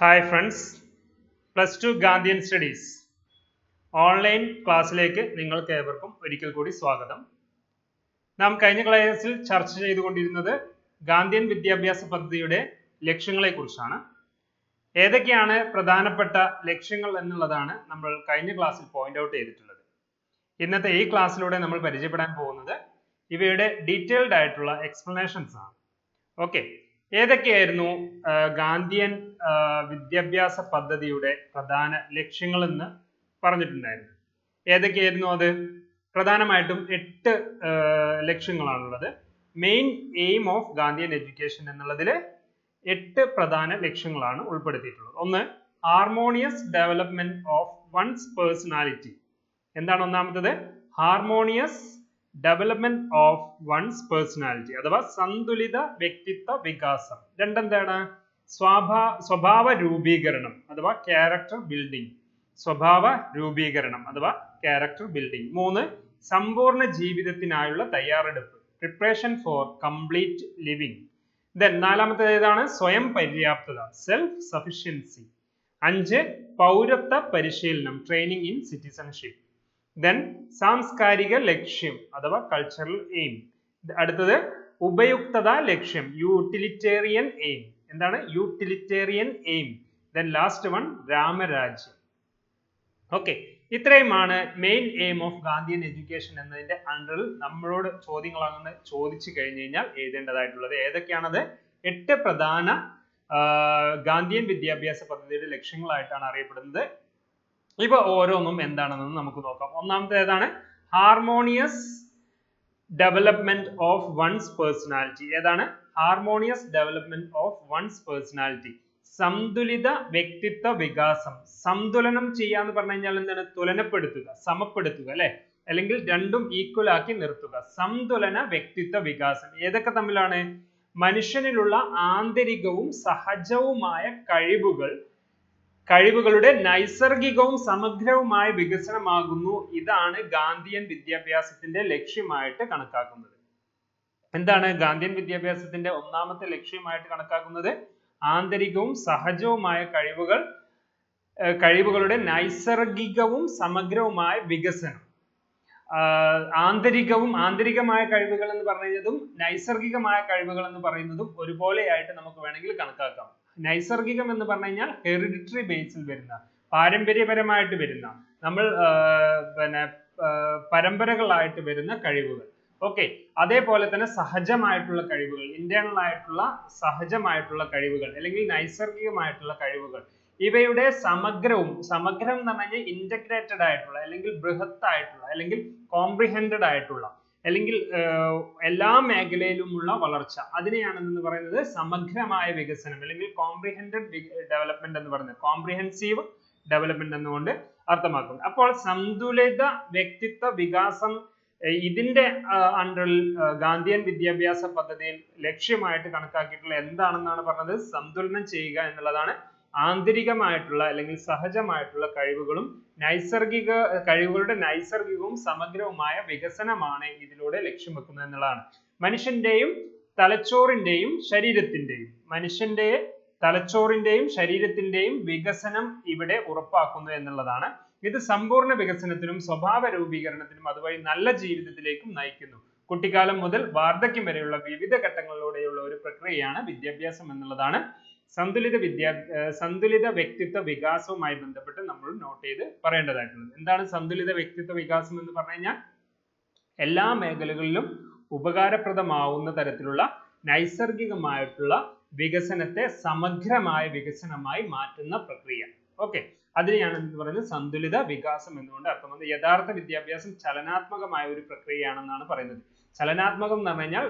Hi friends plus two Gandhian studies online ക്ലാസ്സിലേക്ക് നിങ്ങൾക്ക് ഏവർക്കും ഒരിക്കൽ കൂടി സ്വാഗതം. നാം കഴിഞ്ഞ ക്ലാസ്സിൽ ചർച്ച ചെയ്തുകൊണ്ടിരുന്നത് ഗാന്ധിയൻ വിദ്യാഭ്യാസ പദ്ധതിയുടെ ലക്ഷ്യങ്ങളെ കുറിച്ചാണ് ഏതൊക്കെയാണ് പ്രധാനപ്പെട്ട ലക്ഷ്യങ്ങൾ എന്നുള്ളതാണ് നമ്മൾ കഴിഞ്ഞ ക്ലാസ്സിൽ പോയിന്റ് ഔട്ട് ചെയ്തിട്ടുള്ളത്. ഇന്നത്തെ ഈ ക്ലാസ്സിലൂടെ നമ്മൾ പരിചയപ്പെടാൻ പോകുന്നത് ഇവയുടെ ഡീറ്റെയിൽഡ് ആയിട്ടുള്ള എക്സ്പ്ലനേഷൻസ് ആണ്. ഓക്കെ ഏതൊക്കെയായിരുന്നു ഗാന്ധിയൻ വിദ്യാഭ്യാസ പദ്ധതിയുടെ പ്രധാന ലക്ഷ്യങ്ങൾ എന്ന് പറഞ്ഞിട്ടുണ്ടായിരുന്നു. ഏതൊക്കെയായിരുന്നു അത്? പ്രധാനമായിട്ടും എട്ട് ലക്ഷ്യങ്ങളാണുള്ളത്. Main aim of Gandhian education എന്നുള്ളതിൽ എട്ട് പ്രധാന ലക്ഷ്യങ്ങളാണ് ഉൾപ്പെടുത്തിയിട്ടുള്ളത്. ഒന്ന് harmonious development of one's personality എന്താണ് ഒന്നാമത്തത്? Harmonious development of one's personality അഥവാ സന്തുലിത വ്യക്തിത്വ വികാസം. രണ്ടെന്താണ്? സ്വാഭാ സ്വഭാവ രൂപീകരണം അഥവാ ക്യാരക്ടർ ബിൽഡിംഗ് സ്വഭാവ രൂപീകരണം അഥവാ ക്യാരക്ടർ ബിൽഡിംഗ് മൂന്ന് സമ്പൂർണ ജീവിതത്തിനായുള്ള തയ്യാറെടുപ്പ് preparation for complete living then നാലാമത്തേത് ഏതാണ്? സ്വയം പര്യാപ്തത സെൽഫ് സഫിഷ്യൻസി അഞ്ച് പൗരത്വ പരിശീലനം ട്രെയിനിങ് ഇൻ സിറ്റിസൺഷിപ്പ് ദെൻ സാംസ്കാരിക ലക്ഷ്യം അഥവാ കൾച്ചറൽ എയിം അടുത്തത് ഉപയുക്തത ലക്ഷ്യം യൂട്ടിലിറ്റേറിയൻ എയിം എന്താണ്? Utilitarian aim then last one Ram Rajya. Okay ഇത്രയുമാണ് main aim of Gandhian education എന്നതിന്റെ അണ്ടറിൽ നമ്മളോട് ചോദ്യങ്ങൾ അങ്ങനെ ചോദിച്ചു കഴിഞ്ഞു കഴിഞ്ഞാൽ എഴുതേണ്ടതായിട്ടുള്ളത്. ഏതൊക്കെയാണത്? എട്ട് പ്രധാന ഗാന്ധിയൻ വിദ്യാഭ്യാസ പദ്ധതിയുടെ ലക്ഷ്യങ്ങളായിട്ടാണ് അറിയപ്പെടുന്നത്. ഇവ ഓരോന്നും എന്താണെന്ന് നമുക്ക് നോക്കാം. ഒന്നാമത്തെ ഏതാണ്? Harmonious development of one's personality ഏതാണ്? Harmonious development of one's personality സന്തുലിത വ്യക്തിത്വ വികാസം. സന്തുലനം ചെയ്യാന്ന് പറഞ്ഞു കഴിഞ്ഞാൽ എന്താണ്? തുലനപ്പെടുത്തുക സമപ്പെടുത്തുക അല്ലെ? അല്ലെങ്കിൽ രണ്ടും ഈക്വൽ ആക്കി നിർത്തുക. സന്തുലന വ്യക്തിത്വ വികാസം. ഏതൊക്കെ തമ്മിലാണ്? മനുഷ്യനിലുള്ള ആന്തരികവും സഹജവുമായ കഴിവുകൾ കഴിവുകളുടെ നൈസർഗികവും സമഗ്രവുമായ വികസനമാകുന്നു. ഇതാണ് ഗാന്ധിയൻ വിദ്യാഭ്യാസത്തിന്റെ ലക്ഷ്യമായിട്ട് കണക്കാക്കുന്നത്. എന്താണ് ഗാന്ധിയൻ വിദ്യാഭ്യാസത്തിന്റെ ഒന്നാമത്തെ ലക്ഷ്യമായിട്ട് കണക്കാക്കുന്നത്? ആന്തരികവും സഹജവുമായ കഴിവുകൾ കഴിവുകളുടെ നൈസർഗികവും സമഗ്രവുമായ വികസനം. ആന്തരികവും ആന്തരികമായ കഴിവുകൾ എന്ന് പറയുന്നതും നൈസർഗികമായ കഴിവുകൾ എന്ന് പറയുന്നതും ഒരുപോലെയായിട്ട് നമുക്ക് വേണമെങ്കിൽ കണക്കാക്കാം. നൈസർഗികം എന്ന് പറഞ്ഞു കഴിഞ്ഞാൽ ഹെറിഡിറ്ററി ബേസിൽ വരുന്ന പാരമ്പര്യപരമായിട്ട് വരുന്ന നമ്മൾ പിന്നെ പരമ്പരകളായിട്ട് വരുന്ന കഴിവുകൾ. ഓക്കെ അതേപോലെ തന്നെ സഹജമായിട്ടുള്ള കഴിവുകൾ ഇന്റേണൽ ആയിട്ടുള്ള സഹജമായിട്ടുള്ള കഴിവുകൾ അല്ലെങ്കിൽ നൈസർഗികമായിട്ടുള്ള കഴിവുകൾ. ഇവയുടെ സമഗ്രവും സമഗ്രം എന്ന് പറഞ്ഞു കഴിഞ്ഞാൽ ഇന്റഗ്രേറ്റഡ് ആയിട്ടുള്ള അല്ലെങ്കിൽ ബൃഹത്തായിട്ടുള്ള അല്ലെങ്കിൽ കോംപ്രിഹെൻഡഡ് ആയിട്ടുള്ള അല്ലെങ്കിൽ എല്ലാ മേഖലയിലുമുള്ള വളർച്ച. അതിനെയാണ് എന്ന് പറയുന്നത് സമഗ്രമായ വികസനം അല്ലെങ്കിൽ കോംപ്രിഹെൻഡഡ് ഡെവലപ്മെന്റ് എന്ന് പറയുന്നത്. കോംപ്രിഹെൻസീവ് ഡെവലപ്മെന്റ് എന്നുകൊണ്ട് അർത്ഥമാക്കുന്നത്. അപ്പോൾ സന്തുലിത വ്യക്തിത്വ വികാസം ഇതിന്റെ അണ്ടറിൽ ഗാന്ധിയൻ വിദ്യാഭ്യാസ പദ്ധതിയിൽ ലക്ഷ്യമായിട്ട് കണക്കാക്കിയിട്ടുള്ള എന്താണെന്നാണ് പറഞ്ഞത്? സന്തുലനം ചെയ്യുക എന്നുള്ളതാണ് ആന്തരികമായിട്ടുള്ള അല്ലെങ്കിൽ സഹജമായിട്ടുള്ള കഴിവുകളും നൈസർഗിക കഴിവുകളുടെ നൈസർഗികവും സമഗ്രവുമായ വികസനമാണ് ഇതിലൂടെ ലക്ഷ്യം വെക്കുന്നത് എന്നുള്ളതാണ്. മനുഷ്യന്റെയും തലച്ചോറിന്റെയും ശരീരത്തിന്റെയും മനുഷ്യന്റെ തലച്ചോറിന്റെയും ശരീരത്തിന്റെയും വികസനം ഇവിടെ ഉറപ്പാക്കുന്നു എന്നുള്ളതാണ്. ഇത് സമ്പൂർണ വികസനത്തിനും സ്വഭാവ രൂപീകരണത്തിനും അതുവഴി നല്ല ജീവിതത്തിലേക്കും നയിക്കുന്നു. കുട്ടിക്കാലം മുതൽ വാർദ്ധക്യം വരെയുള്ള വിവിധ ഘട്ടങ്ങളിലൂടെയുള്ള ഒരു പ്രക്രിയയാണ് വിദ്യാഭ്യാസം എന്നുള്ളതാണ്. സന്തുലിത വിദ്യാ സന്തുലിത വ്യക്തിത്വ വികാസവുമായി ബന്ധപ്പെട്ട് നമ്മൾ നോട്ട് ചെയ്ത് പറയേണ്ടതായിട്ടുള്ളത്. എന്താണ് സന്തുലിത വ്യക്തിത്വ വികാസം എന്ന് പറഞ്ഞു കഴിഞ്ഞാൽ? എല്ലാ മേഖലകളിലും ഉപകാരപ്രദമാവുന്ന തരത്തിലുള്ള നൈസർഗികമായിട്ടുള്ള വികസനത്തെ സമഗ്രമായ വികസനമായി മാറ്റുന്ന പ്രക്രിയ. ഓക്കെ അതിനെയാണ് എന്ന് പറയുന്നത്? സന്തുലിത വികാസം എന്നുകൊണ്ട് അർത്ഥം യഥാർത്ഥ വിദ്യാഭ്യാസം ചലനാത്മകമായ ഒരു പ്രക്രിയയാണെന്നാണ് പറയുന്നത്. ചലനാത്മകം എന്ന് പറഞ്ഞു കഴിഞ്ഞാൽ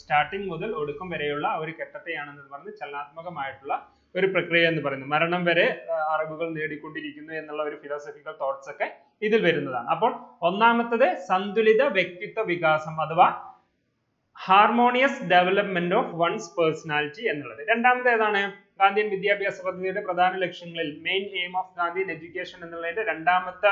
സ്റ്റാർട്ടിങ് മുതൽ ഒടുക്കം വരെയുള്ള ഒരു ഘട്ടത്തെയാണ് എന്ന് പറഞ്ഞ് ചലനാത്മകമായിട്ടുള്ള ഒരു പ്രക്രിയ എന്ന് പറയുന്നു. മരണം വരെ അറിവുകൾ നേടിക്കൊണ്ടിരിക്കുന്നു എന്നുള്ള ഒരു ഫിലോസഫിക്കൽ തോട്ട്സ് ഒക്കെ ഇതിൽ വരുന്നതാണ്. അപ്പോൾ ഒന്നാമത്തത് സന്തുലിത വ്യക്തിത്വ വികാസം അഥവാ harmonious development of one's personality എന്നുള്ളത്. രണ്ടാമത് ഏതാണ് ഗാന്ധിയൻ വിദ്യാഭ്യാസ പദ്ധതിയുടെ പ്രധാന ലക്ഷ്യങ്ങളിൽ main aim of Gandhian education എന്നുള്ളതിന്റെ രണ്ടാമത്തെ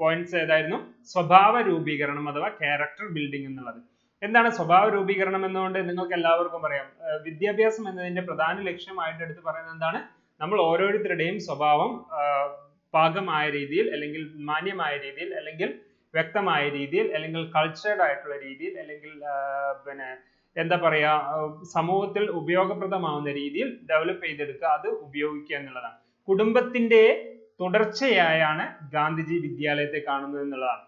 പോയിന്റ്സ് ഏതായിരുന്നു? സ്വഭാവ രൂപീകരണം അഥവാ ക്യാരക്ടർ ബിൽഡിംഗ് എന്നുള്ളത്. എന്താണ് സ്വഭാവ രൂപീകരണം എന്നുകൊണ്ട് നിങ്ങൾക്ക് എല്ലാവർക്കും പറയാം. വിദ്യാഭ്യാസം എന്നതിന്റെ പ്രധാന ലക്ഷ്യമായിട്ട് എടുത്ത് പറയുന്നത് എന്താണ്? നമ്മൾ ഓരോരുത്തരുടെയും സ്വഭാവം പാകമായ രീതിയിൽ അല്ലെങ്കിൽ മാന്യമായ രീതിയിൽ അല്ലെങ്കിൽ വ്യക്തമായ രീതിയിൽ അല്ലെങ്കിൽ കൾച്ചേർഡ് ആയിട്ടുള്ള രീതിയിൽ അല്ലെങ്കിൽ പിന്നെ എന്താ പറയാ സമൂഹത്തിൽ ഉപയോഗപ്രദമാവുന്ന രീതിയിൽ ഡെവലപ്പ് ചെയ്തെടുക്കുക അത് ഉപയോഗിക്കുക എന്നുള്ളതാണ്. കുടുംബത്തിന്റെ തുടർച്ചയായാണ് ഗാന്ധിജി വിദ്യാലയത്തെ കാണുന്നത് എന്നുള്ളതാണ്.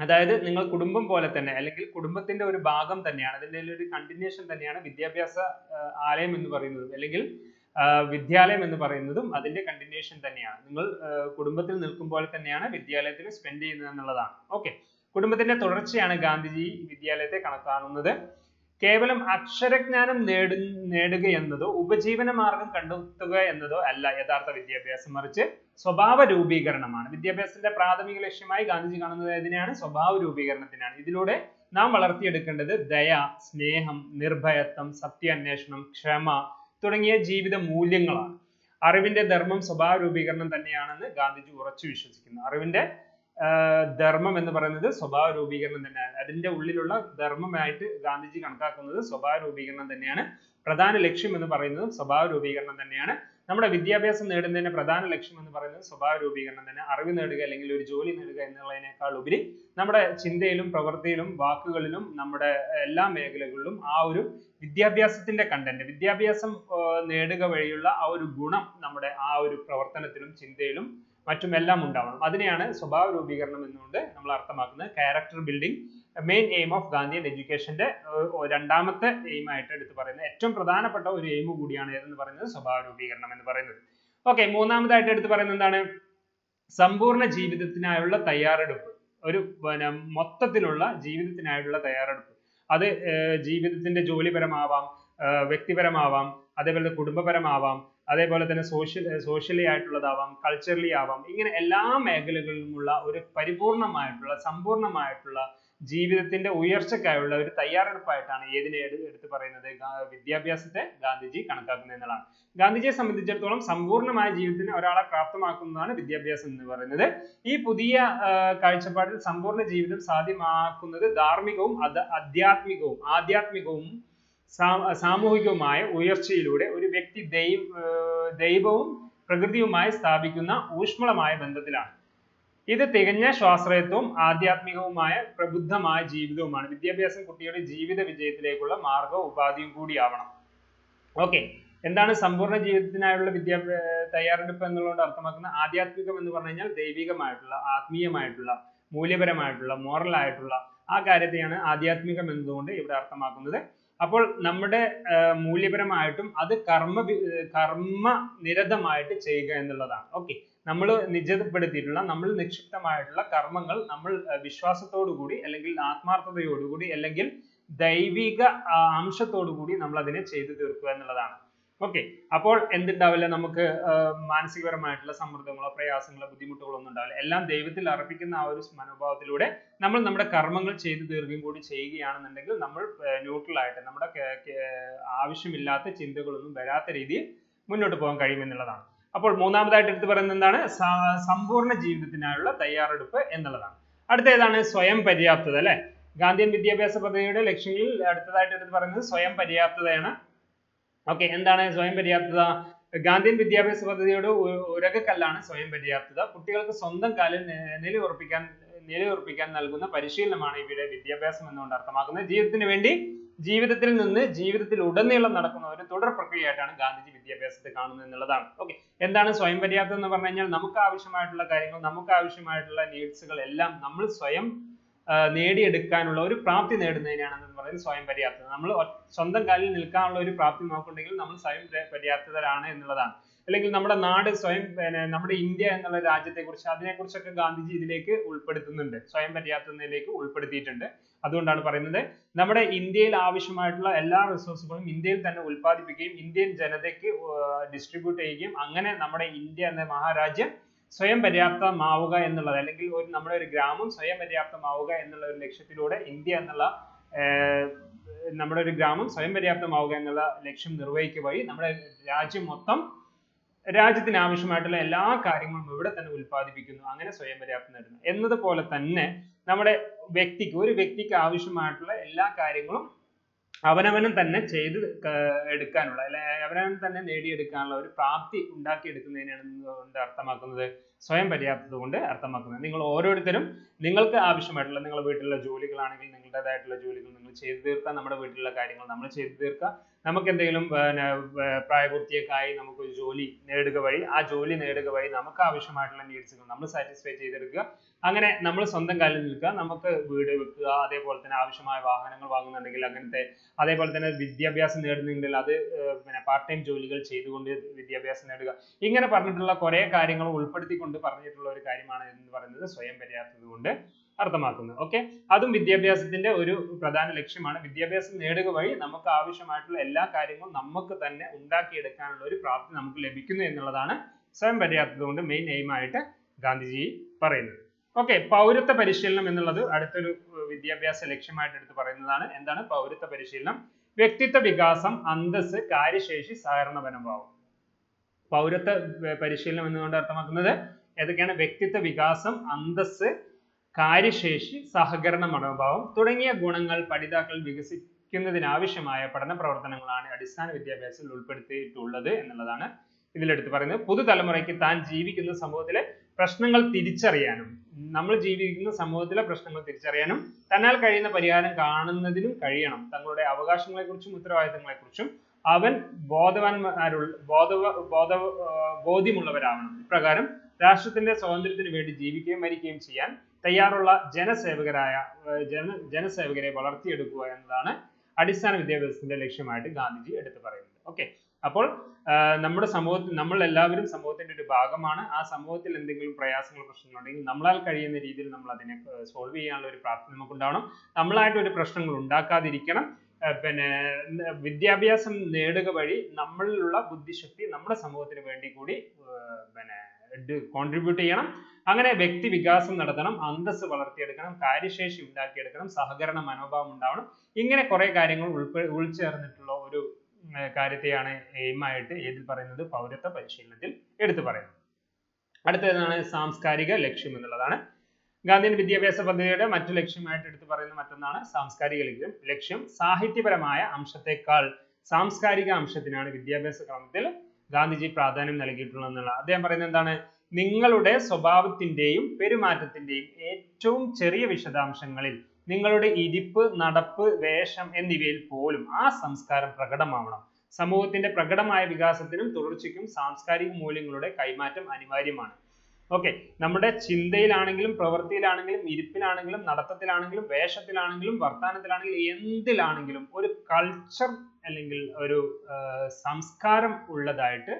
അതായത് നിങ്ങൾ കുടുംബം പോലെ തന്നെ അല്ലെങ്കിൽ കുടുംബത്തിന്റെ ഒരു ഭാഗം തന്നെയാണ് അതിന്റെ ഒരു കണ്ടിന്യൂഷൻ തന്നെയാണ് വിദ്യാഭ്യാസ ആലയം എന്ന് പറയുന്നത് അല്ലെങ്കിൽ വിദ്യാലയം എന്ന് പറയുന്നതും അതിന്റെ കണ്ടിന്യൂഷൻ തന്നെയാണ്. നിങ്ങൾ കുടുംബത്തിൽ നിൽക്കും പോലെ തന്നെയാണ് വിദ്യാലയത്തിൽ സ്പെൻഡ് ചെയ്യുന്നത് എന്നുള്ളതാണ്. ഓക്കെ കുടുംബത്തിന്റെ തുടർച്ചയാണ് ഗാന്ധിജി വിദ്യാലയത്തെ കണക്കാണുന്നത് കേവലം അക്ഷരജ്ഞാനം നേടു നേടുക എന്നതോ ഉപജീവന മാർഗം കണ്ടെത്തുക എന്നതോ അല്ല യഥാർത്ഥ വിദ്യാഭ്യാസം മറിച്ച് സ്വഭാവ രൂപീകരണമാണ്. വിദ്യാഭ്യാസത്തിന്റെ പ്രാഥമിക ലക്ഷ്യമായി ഗാന്ധിജി കാണുന്നത് എന്തിനാണ് സ്വഭാവ രൂപീകരണത്തിനാണ്. ഇതിലൂടെ നാം വളർത്തിയെടുക്കേണ്ടത് ദയ സ്നേഹം നിർഭയത്വം സത്യാന്വേഷണം ക്ഷമ തുടങ്ങിയ ജീവിത മൂല്യങ്ങളാണ്. അറിവിന്റെ ധർമ്മം സ്വഭാവ രൂപീകരണം തന്നെയാണെന്ന് ഗാന്ധിജി ഉറച്ചു വിശ്വസിക്കുന്നു. അറിവിന്റെ ധർമ്മം എന്ന് പറയുന്നത് സ്വഭാവ രൂപീകരണം തന്നെയാണ്. അതിന്റെ ഉള്ളിലുള്ള ധർമ്മമായിട്ട് ഗാന്ധിജി കണക്കാക്കുന്നത് സ്വഭാവ രൂപീകരണം തന്നെയാണ്. പ്രധാന ലക്ഷ്യം എന്ന് പറയുന്നത് സ്വഭാവ രൂപീകരണം തന്നെയാണ്. നമ്മുടെ വിദ്യാഭ്യാസം നേടുന്നതിന്റെ പ്രധാന ലക്ഷ്യം എന്ന് പറയുന്നത് സ്വഭാവ രൂപീകരണം തന്നെ. അറിവ് നേടുക അല്ലെങ്കിൽ ഒരു ജോലി നേടുക എന്നുള്ളതിനേക്കാൾ ഉപരി നമ്മുടെ ചിന്തയിലും പ്രവൃത്തിയിലും വാക്കുകളിലും നമ്മുടെ എല്ലാ മേഖലകളിലും ആ ഒരു വിദ്യാഭ്യാസത്തിന്റെ കണ്ടന്റ് വിദ്യാഭ്യാസം നേടുക വഴിയുള്ള ആ ഒരു ഗുണം നമ്മുടെ ആ ഒരു പ്രവർത്തനത്തിലും ചിന്തയിലും മറ്റുമെല്ലാം ഉണ്ടാവണം. അതിനെയാണ് സ്വഭാവ രൂപീകരണം എന്നുകൊണ്ട് നമ്മൾ അർത്ഥമാക്കുന്നത് character building main aim of Gandhian എഡ്യൂക്കേഷന്റെ രണ്ടാമത്തെ എയിം ആയിട്ട് എടുത്ത് പറയുന്നത്. ഏറ്റവും പ്രധാനപ്പെട്ട ഒരു എയിം കൂടിയാണ് ഏതെന്ന് പറയുന്നത്? സ്വഭാവ രൂപീകരണം എന്ന് പറയുന്നത്. ഓക്കെ മൂന്നാമതായിട്ട് എടുത്തു പറയുന്നത് എന്താണ്? സമ്പൂർണ ജീവിതത്തിനായുള്ള തയ്യാറെടുപ്പ്. ഒരു പിന്നെ മൊത്തത്തിലുള്ള ജീവിതത്തിനായുള്ള തയ്യാറെടുപ്പ്. അത് ജീവിതത്തിന്റെ ജോലിപരമാവാം വ്യക്തിപരമാവാം അതേപോലെ കുടുംബപരമാവാം അതേപോലെ തന്നെ സോഷ്യൽ സോഷ്യലി ആയിട്ടുള്ളതാവാം കൾച്ചറലി ആവാം ഇങ്ങനെ എല്ലാ മേഖലകളിലുമുള്ള ഒരു പരിപൂർണമായിട്ടുള്ള സമ്പൂർണമായിട്ടുള്ള ജീവിതത്തിന്റെ ഉയർച്ചയ്ക്കായുള്ള ഒരു തയ്യാറെടുപ്പായിട്ടാണ് ഏതിനെ എടുത്തു പറയുന്നത്? വിദ്യാഭ്യാസത്തെ ഗാന്ധിജി കണക്കാക്കുന്നത് എന്നുള്ളതാണ്. ഗാന്ധിജിയെ സംബന്ധിച്ചിടത്തോളം സമ്പൂർണമായ ജീവിതത്തിന് ഒരാളെ പ്രാപ്തമാക്കുന്നതാണ് വിദ്യാഭ്യാസം എന്ന് പറയുന്നത്. ഈ പുതിയ കാഴ്ചപ്പാടിൽ സമ്പൂർണ ജീവിതം സാധ്യമാക്കുന്നത് ധാർമ്മികവും അത് ആധ്യാത്മികവും സാമൂഹികവുമായ ഉയർച്ചയിലൂടെ ഒരു വ്യക്തി ദൈവ ദൈവവും പ്രകൃതിയുമായി സ്ഥാപിക്കുന്ന ഊഷ്മളമായ ബന്ധത്തിലാണ്. ഇത് തികഞ്ഞ സ്വാശ്രയത്വവും ആധ്യാത്മികവുമായ പ്രബുദ്ധമായ ജീവിതവുമാണ്. വിദ്യാഭ്യാസം കുട്ടിയുടെ ജീവിത വിജയത്തിലേക്കുള്ള മാർഗവും ഉപാധിയും കൂടിയാവണം. ഓക്കെ. എന്താണ് സമ്പൂർണ ജീവിതത്തിനായുള്ള വിദ്യാഭ്യാസ തയ്യാറെടുപ്പ് എന്നുള്ളതുകൊണ്ട് അർത്ഥമാക്കുന്ന ആധ്യാത്മികം എന്ന് പറഞ്ഞു കഴിഞ്ഞാൽ ദൈവികമായിട്ടുള്ള ആത്മീയമായിട്ടുള്ള മൂല്യപരമായിട്ടുള്ള മോറൽ ആയിട്ടുള്ള ആ കാര്യത്തെയാണ് ആധ്യാത്മികം എന്നതുകൊണ്ട് ഇവിടെ അർത്ഥമാക്കുന്നത്. അപ്പോൾ നമ്മുടെ മൂല്യപരമായിട്ടും അത് കർമ്മ കർമ്മ നിരതമായിട്ട് ചെയ്യുക എന്നുള്ളതാണ്. ഓക്കെ. നമ്മൾ നിജപ്പെടുത്തിയിട്ടുള്ള നമ്മൾ നിക്ഷിപ്തമായിട്ടുള്ള കർമ്മങ്ങൾ നമ്മൾ വിശ്വാസത്തോടുകൂടി കൂടി അല്ലെങ്കിൽ ആത്മാർത്ഥതയോടുകൂടി അല്ലെങ്കിൽ ദൈവിക കൂടി നമ്മൾ അതിനെ ചെയ്തു തീർക്കുക എന്നുള്ളതാണ്. ഓക്കെ അപ്പോൾ എന്തുണ്ടാവില്ല? നമുക്ക് മാനസികപരമായിട്ടുള്ള സമ്മർദ്ദങ്ങളോ പ്രയാസങ്ങളോ ബുദ്ധിമുട്ടുകളോ ഒന്നും ഉണ്ടാവില്ല. എല്ലാം ദൈവത്തിൽ അർപ്പിക്കുന്ന ആ ഒരു മനോഭാവത്തിലൂടെ നമ്മൾ നമ്മുടെ കർമ്മങ്ങൾ ചെയ്തു തീർക്കുകയും കൂടി ചെയ്യുകയാണെന്നുണ്ടെങ്കിൽ നമ്മൾ ന്യൂട്രൽ ആയിട്ട് നമ്മുടെ ആവശ്യമില്ലാത്ത ചിന്തകളൊന്നും വരാത്ത രീതിയിൽ മുന്നോട്ട് പോകാൻ കഴിയുമെന്നുള്ളതാണ്. അപ്പോൾ മൂന്നാമതായിട്ട് എടുത്തു പറയുന്നത് എന്താണ്? സമ്പൂർണ ജീവിതത്തിനായുള്ള തയ്യാറെടുപ്പ് എന്നുള്ളതാണ്. അടുത്ത ഏതാണ് സ്വയം പര്യാപ്തത അല്ലെ? ഗാന്ധിയൻ വിദ്യാഭ്യാസ പദ്ധതിയുടെ ലക്ഷ്യങ്ങളിൽ അടുത്തതായിട്ട് എടുത്ത് പറയുന്നത് സ്വയം പര്യാപ്തതയാണ്. ഓക്കെ എന്താണ് സ്വയം പര്യാപ്തത? ഗാന്ധിയൻ വിദ്യാഭ്യാസ പദ്ധതിയുടെ ഉരകക്കല്ലാണ് സ്വയം പര്യാപ്തത. കുട്ടികൾക്ക് സ്വന്തം കാലിൽ നിലയുറപ്പിക്കാൻ നിലയുറപ്പിക്കാൻ നൽകുന്ന പരിശീലനമാണ് ഇവിടെ വിദ്യാഭ്യാസം എന്നുകൊണ്ട് അർത്ഥമാക്കുന്നത്. ജീവിതത്തിന് വേണ്ടി ജീവിതത്തിൽ നിന്ന് ജീവിതത്തിൽ ഉടനീളം നടക്കുന്ന ഒരു തുടർ പ്രക്രിയയായിട്ടാണ് ഗാന്ധിജി വിദ്യാഭ്യാസത്തെ കാണുന്നത് എന്നുള്ളതാണ്. ഓക്കെ എന്താണ് സ്വയം പര്യാപ്തം എന്ന് പറഞ്ഞു കഴിഞ്ഞാൽ നമുക്ക് ആവശ്യമായിട്ടുള്ള കാര്യങ്ങൾ നമുക്ക് ആവശ്യമായിട്ടുള്ള നീഡ്സുകൾ എല്ലാം നമ്മൾ സ്വയം നേടിയെടുക്കാനുള്ള ഒരു പ്രാപ്തി നേടുന്നതിനാണ് എന്ന് പറയുന്നത് സ്വയം പര്യാപ്തത. നമ്മൾ സ്വന്തം കാലിൽ നിൽക്കാനുള്ള ഒരു പ്രാപ്തി നോക്കുന്നുണ്ടെങ്കിൽ നമ്മൾ സ്വയം പര്യ- പര്യാപ്തരാണ് എന്നുള്ളതാണ്. അല്ലെങ്കിൽ നമ്മുടെ നാട് സ്വയം പിന്നെ നമ്മുടെ ഇന്ത്യ എന്നുള്ള രാജ്യത്തെ കുറിച്ച് അതിനെ കുറിച്ചൊക്കെ ഗാന്ധിജി ഇതിലേക്ക് ഉൾപ്പെടുത്തുന്നുണ്ട്. സ്വയം പര്യാപ്തതയിലേക്ക് ഉൾപ്പെടുത്തിയിട്ടുണ്ട്. അതുകൊണ്ടാണ് പറയുന്നത് നമ്മുടെ ഇന്ത്യയിൽ ആവശ്യമായിട്ടുള്ള എല്ലാ റിസോഴ്സുകളും ഇന്ത്യയിൽ തന്നെ ഉൽപ്പാദിപ്പിക്കുകയും ഇന്ത്യൻ ജനതയ്ക്ക് ഡിസ്ട്രിബ്യൂട്ട് ചെയ്യുകയും അങ്ങനെ നമ്മുടെ ഇന്ത്യ എന്ന മഹാരാജ്യം സ്വയം പര്യാപ്തമാവുക എന്നുള്ളത് അല്ലെങ്കിൽ ഒരു നമ്മുടെ ഒരു ഗ്രാമം സ്വയം പര്യാപ്തമാവുക എന്നുള്ള ഒരു ലക്ഷ്യത്തിലൂടെ ഇന്ത്യ എന്നുള്ള നമ്മുടെ ഒരു ഗ്രാമം സ്വയം പര്യാപ്തമാവുക എന്നുള്ള ലക്ഷ്യം നിർവഹിക്കുക വഴി നമ്മുടെ രാജ്യം മൊത്തം രാജ്യത്തിന് ആവശ്യമായിട്ടുള്ള എല്ലാ കാര്യങ്ങളും ഇവിടെ തന്നെ ഉൽപ്പാദിപ്പിക്കുന്നു അങ്ങനെ സ്വയം പര്യാപ്തം നേടുന്നു. എന്നതുപോലെ തന്നെ നമ്മുടെ വ്യക്തിക്ക് ഒരു വ്യക്തിക്ക് ആവശ്യമായിട്ടുള്ള എല്ലാ കാര്യങ്ങളും അവനവനും തന്നെ ചെയ്ത് എടുക്കാനുള്ള അല്ലെ അവനവൻ തന്നെ നേടിയെടുക്കാനുള്ള ഒരു പ്രാപ്തി ഉണ്ടാക്കിയെടുക്കുന്നതിനാണ് കൊണ്ട് അർത്ഥമാക്കുന്നത്. സ്വയം പര്യാപ്തത കൊണ്ട് അർത്ഥമാക്കുന്നത്. നിങ്ങൾ ഓരോരുത്തരും നിങ്ങൾക്ക് ആവശ്യമായിട്ടുള്ള നിങ്ങളുടെ വീട്ടിലുള്ള ജോലികളാണെങ്കിൽ നിങ്ങളുടേതായിട്ടുള്ള ജോലികൾ നിങ്ങൾ ചെയ്തു തീർക്കുക. നമ്മുടെ വീട്ടിലുള്ള കാര്യങ്ങൾ നമ്മൾ ചെയ്തു തീർക്കുക. നമുക്ക് എന്തെങ്കിലും പിന്നെ പ്രായപൂർത്തിയൊക്കെ നമുക്ക് ഒരു ജോലി നേടുക വഴി ആ ജോലി നേടുക വഴി നമുക്ക് ആവശ്യമായിട്ടുള്ള നീഡ്സുകൾ നമ്മൾ സാറ്റിസ്ഫൈ ചെയ്തെടുക്കുക. അങ്ങനെ നമ്മൾ സ്വന്തം കാലിൽ നിൽക്കുക. നമുക്ക് വീട് വെക്കുക. അതേപോലെ തന്നെ ആവശ്യമായ വാഹനങ്ങൾ വാങ്ങുന്നുണ്ടെങ്കിൽ അങ്ങനത്തെ അതേപോലെ തന്നെ വിദ്യാഭ്യാസം നേടുന്നുണ്ടെങ്കിൽ അത് പിന്നെ പാർട്ട് ടൈം ജോലികൾ ചെയ്തുകൊണ്ട് വിദ്യാഭ്യാസം നേടുക. ഇങ്ങനെ പറഞ്ഞിട്ടുള്ള കുറേ കാര്യങ്ങൾ ഉൾപ്പെടുത്തിക്കൊണ്ട് പറഞ്ഞിട്ടുള്ള ഒരു കാര്യമാണ് എന്ന് പറയുന്നത് സ്വയം പര്യാപ്തത കൊണ്ട് അർത്ഥമാക്കുന്നത്. ഓക്കെ അതും വിദ്യാഭ്യാസത്തിന്റെ ഒരു പ്രധാന ലക്ഷ്യമാണ്. വിദ്യാഭ്യാസം നേടുക വഴി നമുക്ക് ആവശ്യമായിട്ടുള്ള എല്ലാ കാര്യങ്ങളും നമുക്ക് തന്നെ ഉണ്ടാക്കിയെടുക്കാനുള്ള ഒരു പ്രാപ്തി നമുക്ക് ലഭിക്കുന്നു എന്നുള്ളതാണ് സ്വയം പര്യാപ്തത കൊണ്ട് മെയിൻ എയിം ആയിട്ട് ഗാന്ധിജി പറയുന്നത്. ഓക്കെ പൗരത്വ പരിശീലനം എന്നുള്ളത് അടുത്തൊരു വിദ്യാഭ്യാസ ലക്ഷ്യമായിട്ട് എടുത്ത് പറയുന്നതാണ്. എന്താണ്? പൗരത്വ പരിശീലനം. വ്യക്തിത്വ വികാസം അന്തസ് കാര്യശേഷി സഹകരണ മനോഭാവം പൗരത്വ പരിശീലനം എന്നുകൊണ്ട് അർത്ഥമാക്കുന്നത് ഏതൊക്കെയാണ്? വ്യക്തിത്വ വികാസം അന്തസ് കാര്യശേഷി സഹകരണ മനോഭാവം തുടങ്ങിയ ഗുണങ്ങൾ പഠിതാക്കൾ വികസിക്കുന്നതിനാവശ്യമായ പഠന പ്രവർത്തനങ്ങളാണ് അടിസ്ഥാന വിദ്യാഭ്യാസത്തിൽ ഉൾപ്പെടുത്തിയിട്ടുള്ളത് എന്നുള്ളതാണ് ഇതിലെടുത്ത് പറയുന്നത്. പുതുതലമുറയ്ക്ക് താൻ ജീവിക്കുന്ന സമൂഹത്തിലെ പ്രശ്നങ്ങൾ തിരിച്ചറിയാനും നമ്മൾ ജീവിക്കുന്ന സമൂഹത്തിലെ പ്രശ്നങ്ങൾ തിരിച്ചറിയാനും തന്നാൽ കഴിയുന്ന പരിഹാരം കാണുന്നതിനും കഴിയണം. തങ്ങളുടെ അവകാശങ്ങളെക്കുറിച്ചും ഉത്തരവാദിത്തങ്ങളെക്കുറിച്ചും അവൻ ബോധവാന്മാരുള്ള ബോധ ബോധ ബോധ്യമുള്ളവരാവണം. ഇപ്രകാരം രാഷ്ട്രത്തിന്റെ സ്വാതന്ത്ര്യത്തിന് വേണ്ടി ജീവിക്കുകയും മരിക്കുകയും ചെയ്യാൻ തയ്യാറുള്ള ജനസേവകരായ ജന ജനസേവകരെ വളർത്തിയെടുക്കുക എന്നതാണ് അടിസ്ഥാന വിദ്യാഭ്യാസത്തിന്റെ ലക്ഷ്യമായിട്ട് ഗാന്ധിജി എടുത്തു പറയുന്നത്. ഓക്കെ. അപ്പോൾ നമ്മുടെ സമൂഹത്തിൽ നമ്മൾ എല്ലാവരും സമൂഹത്തിന്റെ ഒരു ഭാഗമാണ്. ആ സമൂഹത്തിൽ എന്തെങ്കിലും പ്രയാസങ്ങൾ പ്രശ്നങ്ങളുണ്ടെങ്കിൽ നമ്മളാൽ കഴിയുന്ന രീതിയിൽ നമ്മൾ അതിനെ സോൾവ് ചെയ്യാനുള്ള ഒരു പ്രാപ്തി നമുക്കുണ്ടാവണം. നമ്മളായിട്ട് ഒരു പ്രശ്നങ്ങൾ ഉണ്ടാക്കാതിരിക്കണം. പിന്നെ വിദ്യാഭ്യാസം നേടുക വഴി നമ്മളിലുള്ള ബുദ്ധിശക്തി നമ്മുടെ സമൂഹത്തിന് വേണ്ടി കൂടി പിന്നെ കോൺട്രിബ്യൂട്ട് ചെയ്യണം. അങ്ങനെ വ്യക്തി വികാസം നടത്തണം അന്തസ്സ് വളർത്തിയെടുക്കണം കാര്യശേഷി ഉണ്ടാക്കിയെടുക്കണം സഹകരണ മനോഭാവം ഉണ്ടാവണം. ഇങ്ങനെ കുറെ കാര്യങ്ങൾ ഉൾപ്പെ ഉൾച്ചേർന്നിട്ടുള്ള ഒരു കാര്യത്തെയാണ് എയിമായിട്ട് ഏതിൽ പറയുന്നത് പൗരത്വ പരിശീലനത്തിൽ എടുത്തു പറയുന്നത്. അടുത്തതാണ് സാംസ്കാരിക ലക്ഷ്യം എന്നുള്ളതാണ്. ഗാന്ധിയൻ വിദ്യാഭ്യാസ പദ്ധതിയുടെ മറ്റു ലക്ഷ്യമായിട്ട് എടുത്തു പറയുന്ന മറ്റൊന്നാണ് സാംസ്കാരിക ലക്ഷ്യം. സാഹിത്യപരമായ അംശത്തെക്കാൾ സാംസ്കാരിക അംശത്തിനാണ് വിദ്യാഭ്യാസ ക്രമത്തിൽ ഗാന്ധിജി പ്രാധാന്യം നൽകിയിട്ടുള്ളത് അദ്ദേഹം പറയുന്നത് എന്താണ്? നിങ്ങളുടെ സ്വഭാവത്തിന്റെയും പെരുമാറ്റത്തിന്റെയും ഏറ്റവും ചെറിയ വിശദാംശങ്ങളിൽ നിങ്ങളുടെ ഇരിപ്പ് നടപ്പ് വേഷം എന്നിവയിൽ പോലും ആ സംസ്കാരം പ്രകടമാവണം. സമൂഹത്തിന്റെ പ്രകടമായ വികാസത്തിനും തുടർച്ചയ്ക്കും സാംസ്കാരിക മൂല്യങ്ങളുടെ കൈമാറ്റം അനിവാര്യമാണ്. ഓക്കെ നമ്മുടെ ചിന്തയിലാണെങ്കിലും പ്രവൃത്തിയിലാണെങ്കിലും ഇരിപ്പിലാണെങ്കിലും നടത്തത്തിലാണെങ്കിലും വേഷത്തിലാണെങ്കിലും വർത്തമാനത്തിലാണെങ്കിലും എന്തിലാണെങ്കിലും ഒരു കൾച്ചർ അല്ലെങ്കിൽ ഒരു സംസ്കാരം ഉള്ളതായിട്ട്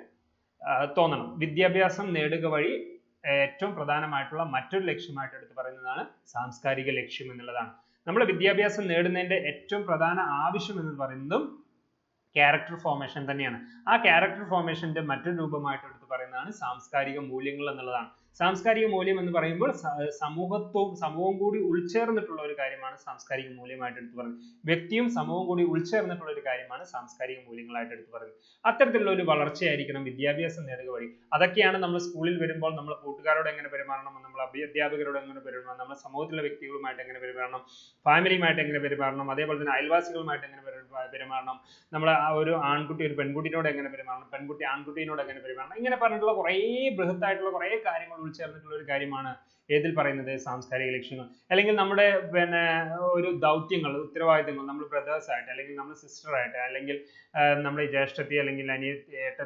തോന്നണം. വിദ്യാഭ്യാസം നേടുക വഴി ഏറ്റവും പ്രധാനമായിട്ടുള്ള മറ്റൊരു ലക്ഷ്യമായിട്ട് എടുത്ത് പറയുന്നതാണ് സാംസ്കാരിക ലക്ഷ്യം എന്നുള്ളതാണ്. നമ്മൾ വിദ്യാഭ്യാസം നേടുന്നതിന്റെ ഏറ്റവും പ്രധാന ആവശ്യം എന്ന് പറയുന്നതും ക്യാരക്ടർ ഫോർമേഷൻ തന്നെയാണ്. ആ ക്യാരക്ടർ ഫോർമേഷന്റെ മറ്റൊരു രൂപമായിട്ട് എടുത്ത് പറയുന്നതാണ് സാംസ്കാരിക മൂല്യങ്ങൾ എന്നുള്ളതാണ്. സാംസ്കാരിക മൂല്യം എന്ന് പറയുമ്പോൾ സമൂഹത്വവും സമൂഹവും കൂടി ഉൾച്ചേർന്നിട്ടുള്ള ഒരു കാര്യമാണ് സാംസ്കാരിക മൂല്യമായിട്ട് എടുത്തു പറയുന്നത്. വ്യക്തിയും സമൂഹവും കൂടി ഉൾച്ചേർന്നിട്ടുള്ള ഒരു കാര്യമാണ് സാംസ്കാരിക മൂല്യങ്ങളായിട്ട് എടുത്തു പറയുന്നത്. അത്തരത്തിലുള്ള ഒരു വളർച്ചയായിരിക്കണം വിദ്യാഭ്യാസം നേടുക വഴി. അതൊക്കെയാണ് നമ്മൾ സ്കൂളിൽ വരുമ്പോൾ നമ്മൾ കൂട്ടുകാരോട് എങ്ങനെ പെരുമാറണം നമ്മൾ അധ്യാപകരോട് എങ്ങനെ പെരുമാറണം നമ്മൾ സമൂഹത്തിലെ വ്യക്തികളുമായിട്ട് എങ്ങനെ പെരുമാറണം ഫാമിലിയുമായിട്ട് എങ്ങനെ പെരുമാറണം അതേപോലെ തന്നെ അയൽവാസികളുമായിട്ട് എങ്ങനെ പെരുമാറണം നമ്മൾ ഒരു ആൺകുട്ടി ഒരു പെൺകുട്ടിയോട് എങ്ങനെ പെരുമാറണം പെൺകുട്ടി ആൺകുട്ടിയോട് എങ്ങനെ പെരുമാറണം ഇങ്ങനെ പറഞ്ഞിട്ടുള്ള കുറേ ബൃഹത്തായിട്ടുള്ള കുറേ കാര്യങ്ങൾ ഉൾച്ചേർന്നിട്ടുള്ള ഒരു കാര്യമാണ് ഏതിൽ പറയുന്നത് സാംസ്കാരിക ലക്ഷ്യങ്ങൾ? അല്ലെങ്കിൽ നമ്മുടെ പിന്നെ ഒരു ദൗത്യങ്ങൾ ഉത്തരവാദിത്തങ്ങൾ നമ്മൾ ബ്രദേഴ്സ് ആയിട്ട് അല്ലെങ്കിൽ നമ്മൾ സിസ്റ്റർ ആയിട്ട് അല്ലെങ്കിൽ നമ്മുടെ ജ്യേഷ്ഠത്തി അല്ലെങ്കിൽ അനിയ ഏട്ട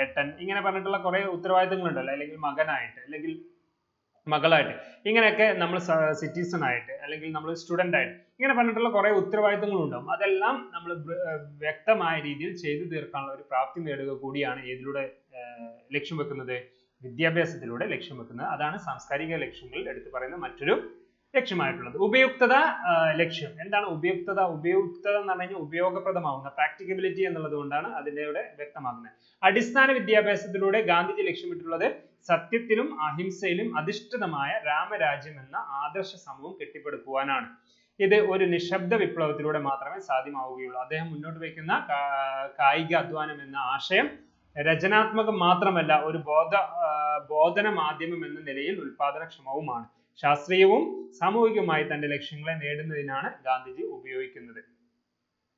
ഏട്ടൻ ഇങ്ങനെ പറഞ്ഞിട്ടുള്ള കുറേ ഉത്തരവാദിത്തങ്ങൾ ഉണ്ടല്ലോ അല്ലെങ്കിൽ മകനായിട്ട് അല്ലെങ്കിൽ മകളായിട്ട് ഇങ്ങനെയൊക്കെ നമ്മൾ സിറ്റിസൺ ആയിട്ട് അല്ലെങ്കിൽ നമ്മൾ സ്റ്റുഡന്റ് ആയിട്ട് ഇങ്ങനെ പറഞ്ഞിട്ടുള്ള കുറേ ഉത്തരവാദിത്തങ്ങളുണ്ടാവും അതെല്ലാം നമ്മൾ വ്യക്തമായ രീതിയിൽ ചെയ്തു തീർക്കാനുള്ള ഒരു പ്രാപ്തി നേടുക കൂടിയാണ് ഇതിലൂടെ ലക്ഷ്യം വെക്കുന്നത് വിദ്യാഭ്യാസത്തിലൂടെ ലക്ഷ്യം വെക്കുന്നത്. അതാണ് സാംസ്കാരിക ലക്ഷ്യങ്ങളിൽ എടുത്തു പറയുന്ന മറ്റൊരു ലക്ഷ്യമായിട്ടുള്ളത്. ഉപയുക്തത ലക്ഷ്യം. എന്താണ് ഉപയുക്തത? ഉപയുക്തത എന്ന് പറഞ്ഞു കഴിഞ്ഞാൽ ഉപയോഗപ്രദമാവുന്ന പ്രാക്ടിക്കബിലിറ്റി എന്നുള്ളത് കൊണ്ടാണ് അതിന്റെ ഇവിടെ വ്യക്തമാകുന്നത്. അടിസ്ഥാന വിദ്യാഭ്യാസത്തിലൂടെ ഗാന്ധിജി ലക്ഷ്യമിട്ടുള്ളത് സത്യത്തിലും അഹിംസയിലും അധിഷ്ഠിതമായ രാമരാജ്യം എന്ന ആദർശ സമൂഹം കെട്ടിപ്പടുക്കുവാനാണ്. ഇത് ഒരു നിശബ്ദ വിപ്ലവത്തിലൂടെ മാത്രമേ സാധ്യമാവുകയുള്ളൂ. അദ്ദേഹം മുന്നോട്ട് വയ്ക്കുന്ന കായിക അധ്വാനം എന്ന ആശയം രചനാത്മകം മാത്രമല്ല ഒരു ബോധ ബോധന മാധ്യമം എന്ന നിലയിൽ ഉൽപാദനക്ഷമവുമാണ്. ശാസ്ത്രീയവും സാമൂഹികവുമായി തന്റെ ലക്ഷ്യങ്ങളെ നേടുന്നതിനാണ് ഗാന്ധിജി ഉപയോഗിക്കുന്നത്.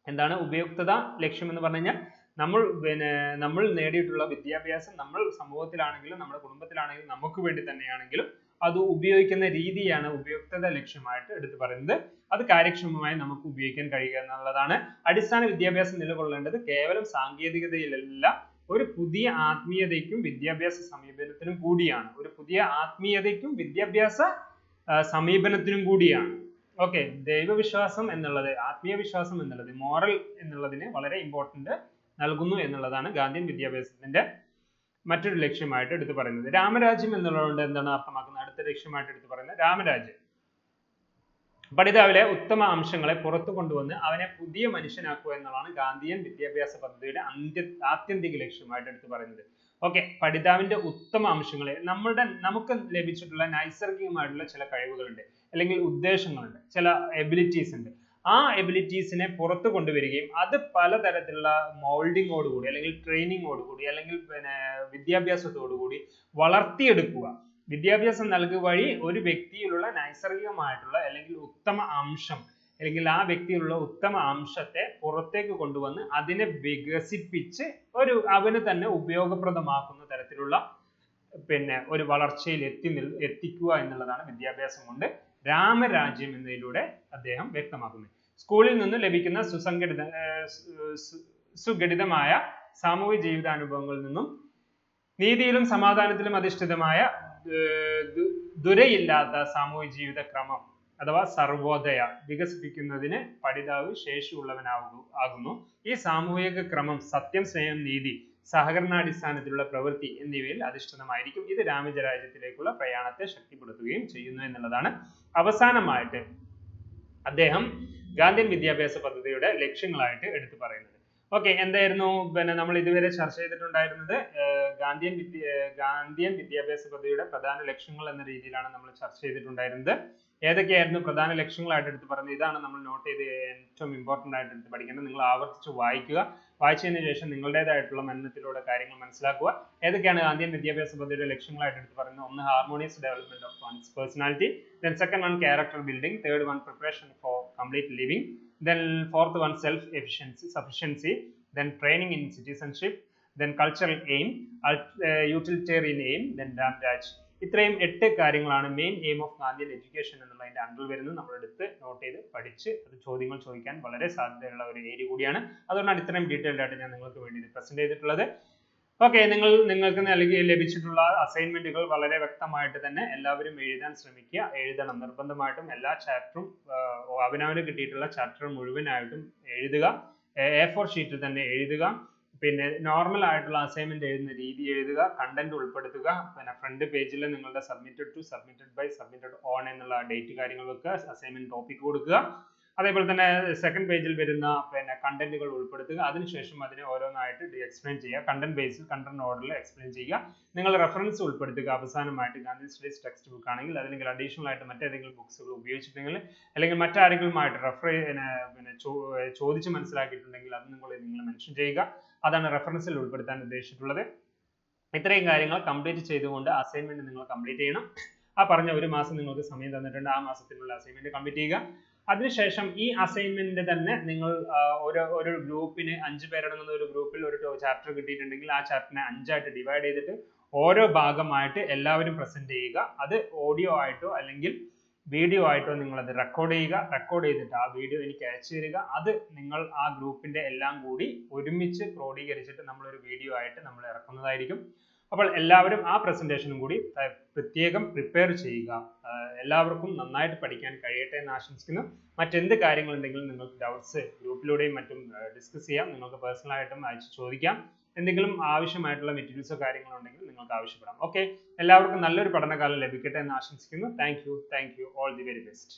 എന്താണ് ഉപയുക്തത ലക്ഷ്യം എന്ന് പറഞ്ഞു കഴിഞ്ഞാൽ നമ്മൾ പിന്നെ നമ്മൾ നേടിയിട്ടുള്ള വിദ്യാഭ്യാസം നമ്മൾ സമൂഹത്തിലാണെങ്കിലും നമ്മുടെ കുടുംബത്തിലാണെങ്കിലും നമുക്ക് വേണ്ടി തന്നെയാണെങ്കിലും അത് ഉപയോഗിക്കുന്ന രീതിയാണ് ഉപയുക്തത ലക്ഷ്യമായിട്ട് എടുത്തു പറയുന്നത്. അത് കാര്യക്ഷമമായി നമുക്ക് ഉപയോഗിക്കാൻ കഴിയുക എന്നുള്ളതാണ്. അടിസ്ഥാന വിദ്യാഭ്യാസം നിലകൊള്ളേണ്ടത് കേവലം സാങ്കേതികതയിലല്ല ഒരു പുതിയ ആത്മീയതയ്ക്കും വിദ്യാഭ്യാസ സമീപനത്തിനും കൂടിയാണ്. ഒരു പുതിയ ആത്മീയതയ്ക്കും വിദ്യാഭ്യാസ സമീപനത്തിനും കൂടിയാണ്. ഓക്കെ ദൈവവിശ്വാസം എന്നുള്ളത് ആത്മീയ വിശ്വാസം എന്നുള്ളത് മോറൽ എന്നുള്ളതിന് വളരെ ഇമ്പോർട്ടന്റ് നൽകുന്നു എന്നുള്ളതാണ് ഗാന്ധിയൻ വിദ്യാഭ്യാസത്തിന്റെ മറ്റൊരു ലക്ഷ്യമായിട്ട് എടുത്തു പറയുന്നത്. രാമരാജ്യം എന്നുള്ളതുകൊണ്ട് എന്താണ് അർത്ഥമാക്കുന്നത്? അടുത്ത ലക്ഷ്യമായിട്ട് എടുത്തു പറയുന്നത് രാമരാജ്യം. പഠിതാവിലെ ഉത്തമ അംശങ്ങളെ പുറത്തു കൊണ്ടുവന്ന് അവനെ പുതിയ മനുഷ്യനാക്കുക എന്നുള്ളതാണ് ഗാന്ധിയൻ വിദ്യാഭ്യാസ പദ്ധതിയുടെ അന്ത്യ ആത്യന്തിക ലക്ഷ്യമായിട്ട് എടുത്തു പറയുന്നത്. ഓക്കെ പഠിതാവിന്റെ ഉത്തമ അംശങ്ങളെ നമ്മളുടെ നമുക്ക് ലഭിച്ചിട്ടുള്ള നൈസർഗികമായിട്ടുള്ള ചില കഴിവുകളുണ്ട് അല്ലെങ്കിൽ ഉദ്ദേശങ്ങളുണ്ട് ചില എബിലിറ്റീസ് ഉണ്ട്. ആ എബിലിറ്റീസിനെ പുറത്തു കൊണ്ടുവരികയും അത് പലതരത്തിലുള്ള മോൾഡിങ്ങോടുകൂടി അല്ലെങ്കിൽ ട്രെയിനിങ്ങോടുകൂടി അല്ലെങ്കിൽ പിന്നെ വിദ്യാഭ്യാസത്തോടുകൂടി വളർത്തിയെടുക്കുക. വിദ്യാഭ്യാസം നൽകുക വഴി ഒരു വ്യക്തിയിലുള്ള നൈസർഗികമായിട്ടുള്ള അല്ലെങ്കിൽ ഉത്തമ അംശം അല്ലെങ്കിൽ ആ വ്യക്തിയിലുള്ള ഉത്തമ അംശത്തെ പുറത്തേക്ക് കൊണ്ടുവന്ന് അതിനെ വികസിപ്പിച്ച് ഒരു അവന് തന്നെ ഉപയോഗപ്രദമാക്കുന്ന തരത്തിലുള്ള പിന്നെ ഒരു വളർച്ചയിൽ എത്തി നിൽ എത്തിക്കുക എന്നുള്ളതാണ് വിദ്യാഭ്യാസം കൊണ്ട് രാമരാജ്യം എന്നതിലൂടെ അദ്ദേഹം വ്യക്തമാക്കുന്നത്. സ്കൂളിൽ നിന്ന് ലഭിക്കുന്ന സുസംഘടിത സുഘടിതമായ സാമൂഹിക ജീവിതാനുഭവങ്ങളിൽ നിന്നും നീതിയിലും സമാധാനത്തിലും അധിഷ്ഠിതമായ ദുരയില്ലാത്ത സാമൂഹിക ജീവിത ക്രമം അഥവാ സർവോദയ വികസിപ്പിക്കുന്നതിന് പഠിതാവ് ശേഷിയുള്ളവനാകുന്നു ആകുന്നു. ഈ സാമൂഹിക ക്രമം സത്യം സ്നേഹം നീതി സഹകരണാടിസ്ഥാനത്തിലുള്ള പ്രവൃത്തി എന്നിവയിൽ അധിഷ്ഠിതമായിരിക്കും. ഇത് രാമജരാജ്യത്തിലേക്കുള്ള പ്രയാണത്തെ ശക്തിപ്പെടുത്തുകയും ചെയ്യുന്നു എന്നുള്ളതാണ് അവസാനമായിട്ട് അദ്ദേഹം ഗാന്ധിയൻ വിദ്യാഭ്യാസ പദ്ധതിയുടെ ലക്ഷ്യങ്ങളായിട്ട് എടുത്തു പറയുന്നത്. ഓക്കെ എന്തായിരുന്നു? പിന്നെ നമ്മൾ ഇതുവരെ ചർച്ച ചെയ്തിട്ടുണ്ടായിരുന്നത് ഗാന്ധിയൻ വിദ്യ ഗാന്ധിയൻ വിദ്യാഭ്യാസ പദ്ധതിയുടെ പ്രധാന ലക്ഷ്യങ്ങൾ എന്ന രീതിയിലാണ് നമ്മൾ ചർച്ച ചെയ്തിട്ടുണ്ടായിരുന്നത്. ഏതൊക്കെയായിരുന്നു പ്രധാന ലക്ഷ്യങ്ങളായിട്ട് എടുത്ത് പറഞ്ഞത്? ഇതാണ് നമ്മൾ നോട്ട് ചെയ്ത് ഏറ്റവും ഇമ്പോർട്ടന്റ് ആയിട്ട് എടുത്ത് പഠിക്കേണ്ടത്. നിങ്ങൾ ആവർത്തിച്ച് വായിക്കുക. വായിച്ചതിന് ശേഷം നിങ്ങളുടേതായിട്ടുള്ള മനനത്തിലൂടെ കാര്യങ്ങൾ മനസ്സിലാക്കുക. ഏതൊക്കെയാണ് ഗാന്ധിയൻ വിദ്യാഭ്യാസ പദ്ധതിയുടെ ലക്ഷ്യങ്ങളായിട്ട് എടുത്ത് പറയുന്നത്? ഒന്ന് harmonious development of one's personality then second one character building third one preparation for complete living then fourth one self efficiency sufficiency. Then training in citizenship. Then cultural aim uh, utilitarian aim then damage ഇത്രയും എട്ട് കാര്യങ്ങളാണ് main aim of Gandhian education എന്നുള്ളതിന്റെ under വരുന്നത്. നമ്മൾ എടുത്ത് not ചെയ്ത് പഠിച്ച് അത് ചോദ്യങ്ങൾ ചോദിക്കാൻ വളരെ സാധ്യതയുള്ള ഒരു ഏരിയ കൂടിയാണ്. അതുകൊണ്ടാണ് ഇത്രയും ഡീറ്റെയിൽഡ് ആയിട്ട് ഞാൻ നിങ്ങൾക്ക് വേണ്ടി ഇത് പ്രസന്റ് ചെയ്തിട്ടുള്ളത്. ഓക്കെ നിങ്ങൾ നിങ്ങൾക്ക് നൽകി ലഭിച്ചിട്ടുള്ള അസൈൻമെന്റുകൾ വളരെ വ്യക്തമായിട്ട് തന്നെ എല്ലാവരും എഴുതാൻ ശ്രമിക്കുക. എഴുതണം. നിർബന്ധമായിട്ടും എല്ലാ ചാപ്റ്ററും അവനവന് കിട്ടിയിട്ടുള്ള ചാപ്റ്റർ മുഴുവനായിട്ടും എഴുതുക. എ ഫോർ ഷീറ്റിൽ തന്നെ എഴുതുക. പിന്നെ നോർമൽ ആയിട്ടുള്ള അസൈൻമെന്റ് എഴുതുന്ന രീതി എഴുതുക. കണ്ടന്റ് ഉൾപ്പെടുത്തുക. പിന്നെ ഫ്രണ്ട് പേജിൽ നിങ്ങളുടെ submitted to submitted by submitted on എന്നുള്ള ഡേറ്റ് കാര്യങ്ങൾ വെക്കുക. അസൈൻമെന്റ് ടോപ്പിക് കൊടുക്കുക. അതേപോലെ തന്നെ സെക്കൻഡ് പേജിൽ വരുന്ന പിന്നെ കണ്ടന്റുകൾ ഉൾപ്പെടുത്തുക. അതിനുശേഷം അതിനെ ഓരോന്നായിട്ട് എക്സ്പ്ലെയിൻ ചെയ്യുക. കണ്ടന്റ് ബേസിൽ കണ്ടന്റ് ഓർഡറിൽ എക്സ്പ്ലെയിൻ ചെയ്യുക. നിങ്ങൾ റെഫറൻസ് ഉൾപ്പെടുത്തുക. അവസാനമായിട്ട് ഗാന്ധി സ്റ്റഡീസ് ടെക്സ്റ്റ് ബുക്ക് ആണെങ്കിൽ അല്ലെങ്കിൽ അഡീഷണൽ ആയിട്ട് മറ്റേതെങ്കിലും ബുക്സുകൾ ഉപയോഗിച്ചിട്ടുണ്ടെങ്കിൽ അല്ലെങ്കിൽ മറ്റാരെങ്കിലുമായിട്ട് റെഫർ പിന്നെ ചോദിച്ച് മനസ്സിലാക്കിയിട്ടുണ്ടെങ്കിൽ അത് നിങ്ങൾ നിങ്ങൾ മെൻഷൻ ചെയ്യുക. അതാണ് റെഫറൻസിൽ ഉൾപ്പെടുത്താൻ ഉദ്ദേശിച്ചിട്ടുള്ളത്. ഇത്രയും കാര്യങ്ങൾ കംപ്ലീറ്റ് ചെയ്തുകൊണ്ട് അസൈൻമെന്റ് നിങ്ങൾ കംപ്ലീറ്റ് ചെയ്യണം. ആ പറഞ്ഞ ഒരു മാസം നിങ്ങൾക്ക് സമയം തന്നിട്ടുണ്ട്. ആ മാസത്തിനുള്ള അസൈൻമെന്റ് കംപ്ലീറ്റ് ചെയ്യുക. അതിനുശേഷം ഈ അസൈൻമെന്റ് തന്നെ നിങ്ങൾ ഒരു ഒരു ഗ്രൂപ്പിന് അഞ്ച് പേരടങ്ങുന്ന ഒരു ഗ്രൂപ്പിൽ ഒരു ചാപ്റ്റർ കിട്ടിയിട്ടുണ്ടെങ്കിൽ ആ ചാപ്റ്ററിനെ അഞ്ചായിട്ട് ഡിവൈഡ് ചെയ്തിട്ട് ഓരോ ഭാഗമായിട്ട് എല്ലാവരും പ്രസന്റ് ചെയ്യുക. അത് ഓഡിയോ ആയിട്ടോ അല്ലെങ്കിൽ വീഡിയോ ആയിട്ടോ നിങ്ങൾ അത് റെക്കോർഡ് ചെയ്യുക. റെക്കോർഡ് ചെയ്തിട്ട് ആ വീഡിയോ എനിക്ക് അയച്ചു തരിക. അത് നിങ്ങൾ ആ ഗ്രൂപ്പിന്റെ എല്ലാം കൂടി ഒരുമിച്ച് ക്രോഡീകരിച്ചിട്ട് ഒരു വീഡിയോ ആയിട്ട് നമ്മൾ ഇറക്കുന്നതായിരിക്കും. അപ്പോൾ എല്ലാവരും ആ പ്രസന്റേഷനും കൂടി പ്രത്യേകം പ്രിപ്പയർ ചെയ്യുക. എല്ലാവർക്കും നന്നായിട്ട് പഠിക്കാൻ കഴിയട്ടെ എന്ന് ആശംസിക്കുന്നു. മറ്റെന്ത് കാര്യങ്ങളുണ്ടെങ്കിലും നിങ്ങൾക്ക് ഡൗട്ട്സ് ഗ്രൂപ്പിലൂടെയും മറ്റും ഡിസ്കസ് ചെയ്യാം. നിങ്ങൾക്ക് പേഴ്സണലായിട്ടും അയച്ച് ചോദിക്കാം. എന്തെങ്കിലും ആവശ്യമായിട്ടുള്ള മെറ്റീരിയൽസോ കാര്യങ്ങളോ ഉണ്ടെങ്കിൽ നിങ്ങൾക്ക് ആവശ്യപ്പെടാം. ഓക്കെ എല്ലാവർക്കും നല്ലൊരു പഠനകാലം ലഭിക്കട്ടെ എന്ന് ആശംസിക്കുന്നു. Thank you thank you all the very best